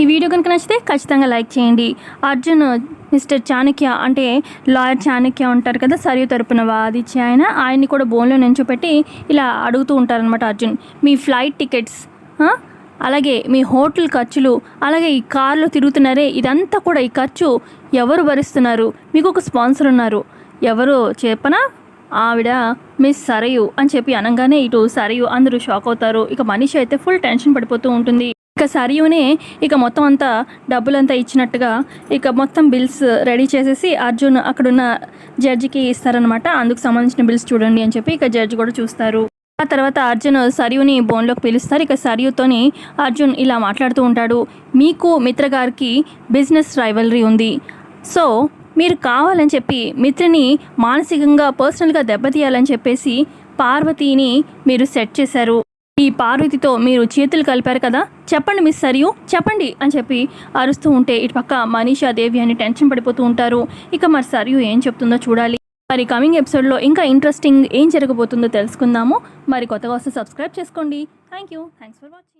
ఈ వీడియో కనుక నచ్చితే ఖచ్చితంగా లైక్ చేయండి. అర్జున్ మిస్టర్ చాణక్య అంటే లాయర్ చాణక్య ఉంటారు కదా సరియు తరపున వాదిచ్చి ఆయన. ఆయన్ని కూడా బోన్లో నించోపెట్టి ఇలా అడుగుతూ ఉంటారనమాట అర్జున్. మీ ఫ్లైట్ టికెట్స్ అలాగే మీ హోటల్ ఖర్చులు అలాగే ఈ కార్లో తిరుగుతున్నారే ఇదంతా కూడా ఈ ఖర్చు ఎవరు భరిస్తున్నారు? మీకు ఒక స్పాన్సర్ ఉన్నారు. ఎవరు చెప్పనా? ఆవిడ మిస్ సరయు అని చెప్పి అనగానే ఇటు సరయు అందరూ షాక్ అవుతారు. ఇక మనిషి అయితే ఫుల్ టెన్షన్ పడిపోతూ ఉంటుంది. ఇక సరియునే ఇక మొత్తం అంతా డబ్బులంతా ఇచ్చినట్టుగా ఇక మొత్తం బిల్స్ రెడీ చేసేసి అర్జున్ అక్కడున్న జడ్జికి ఇస్తారనమాట అందుకు సంబంధించిన బిల్స్ చూడండి అని చెప్పి ఇక జడ్జి కూడా చూస్తారు. ఆ తర్వాత అర్జున్ సరియుని బోన్లోకి పిలుస్తారు. ఇక సరియుతోని అర్జున్ ఇలా మాట్లాడుతూ ఉంటాడు. మీకు మిత్ర గారికి బిజినెస్ రైవలరీ ఉంది. సో మీరు కావాలని చెప్పి మిత్రని మానసికంగా పర్సనల్గా దెబ్బతీయాలని చెప్పేసి పార్వతిని మీరు సెట్ చేశారు. ఈ పార్వతితో మీరు చేతులు కలిపారు కదా? చెప్పండి మిస్ సరియు చెప్పండి అని చెప్పి అరుస్తూ ఉంటే ఇటు పక్క మనీషా దేవి అని టెన్షన్ పడిపోతూ ఉంటారు. ఇక మరి సరియు ఏం చెప్తుందో చూడాలి. మరి కమింగ్ ఎపిసోడ్లో ఇంకా ఇంట్రెస్టింగ్ ఏం జరగబోతుందో తెలుసుకుందాము. మరి కొత్తగా వస్తే సబ్స్క్రైబ్ చేసుకోండి. Thank you thanks for watching.